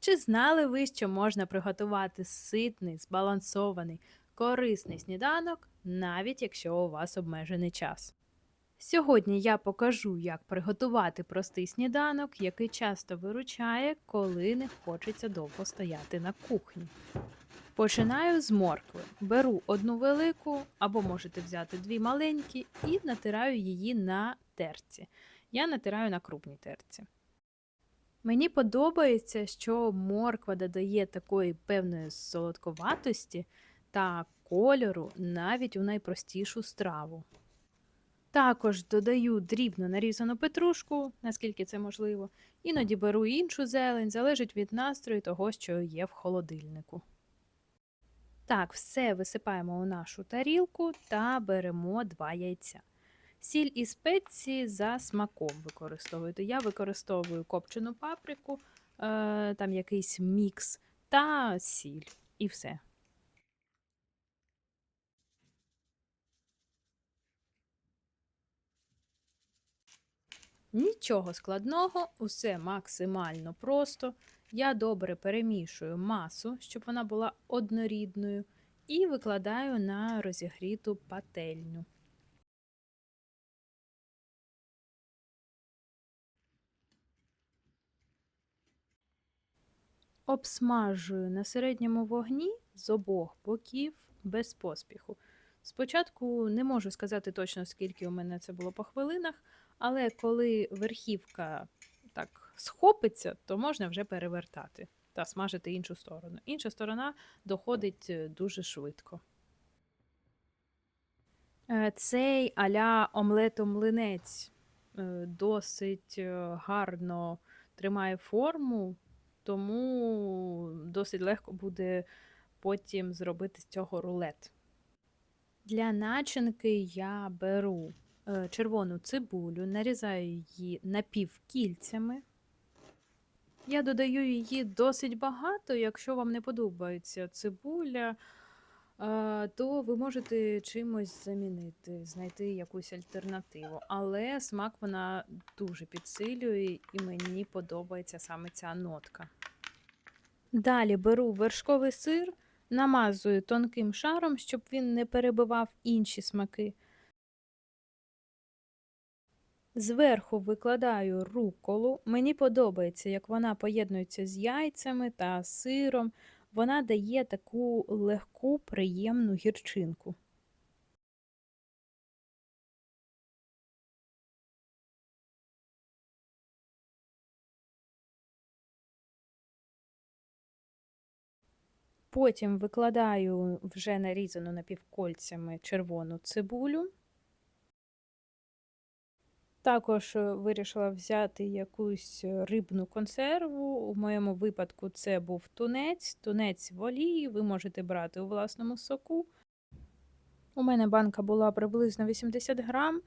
Чи знали ви, що можна приготувати ситний, збалансований, корисний сніданок, навіть якщо у вас обмежений час? Сьогодні я покажу, як приготувати простий сніданок, який часто виручає, коли не хочеться довго стояти на кухні. Починаю з моркви. Беру одну велику, або можете взяти дві маленькі, і натираю її на терці. Я натираю на крупній терці. Мені подобається, що морква додає такої певної солодковатості та кольору навіть у найпростішу страву. Також додаю дрібно нарізану петрушку, наскільки це можливо, іноді беру іншу зелень, залежить від настрою того, що є в холодильнику. Так, все висипаємо у нашу тарілку та беремо два яйця. Сіль і спеції за смаком використовуєте. Я використовую копчену паприку, е, там якийсь мікс та сіль. І все. Нічого складного, усе максимально просто. Я добре перемішую масу, щоб вона була однорідною, і викладаю на розігріту пательню. Обсмажую на середньому вогні з обох боків без поспіху. Спочатку не можу сказати точно, скільки у мене це було по хвилинах, але коли верхівка так схопиться, то можна вже перевертати та смажити іншу сторону. Інша сторона доходить е, дуже швидко. Е, Цей аля омлет-омлинець е, досить гарно тримає форму, тому досить легко буде потім зробити з цього рулет. Для начинки я беру е, червону цибулю, нарізаю її напівкільцями. Я додаю її досить багато. Якщо вам не подобається цибуля, то ви можете чимось замінити, знайти якусь альтернативу. Але смак вона дуже підсилює, і мені подобається саме ця нотка. Далі беру вершковий сир, намазую тонким шаром, щоб він не перебивав інші смаки. Зверху викладаю руколу. Мені подобається, як вона поєднується з яйцями та сиром. Вона дає таку легку, приємну гірчинку. Потім викладаю вже нарізану напівкольцями червону цибулю. Також е, вирішила взяти якусь рибну консерву. У моєму випадку це був тунець, тунець в ви можете брати у власному соку. У мене банка була приблизно 80 грам,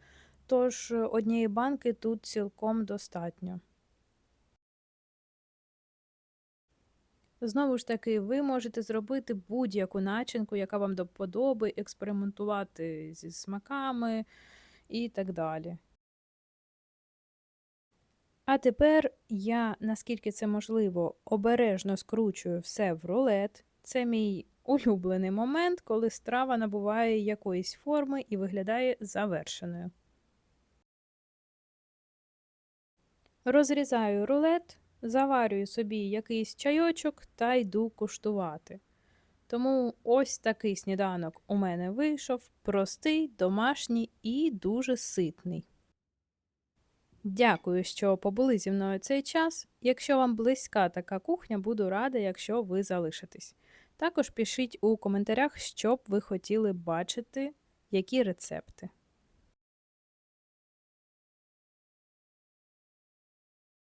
тож однієї банки тут цілком достатньо. Знову ж таки, ви можете зробити будь-яку начинку, яка вам до вподоби, експериментувати зі смаками і так далі. А тепер я, наскільки це можливо, обережно скручую все в рулет. Це мій улюблений момент, коли страва набуває якоїсь форми і виглядає завершеною. Розрізаю рулет, заварюю собі якийсь чайочок та йду куштувати. Тому ось такий сніданок у мене вийшов простий, домашній і дуже ситний. Дякую, що побули зі мною цей час. Якщо вам близька така кухня, буду рада, якщо ви залишитесь. Також пишіть у коментарях, що б ви хотіли бачити, які рецепти.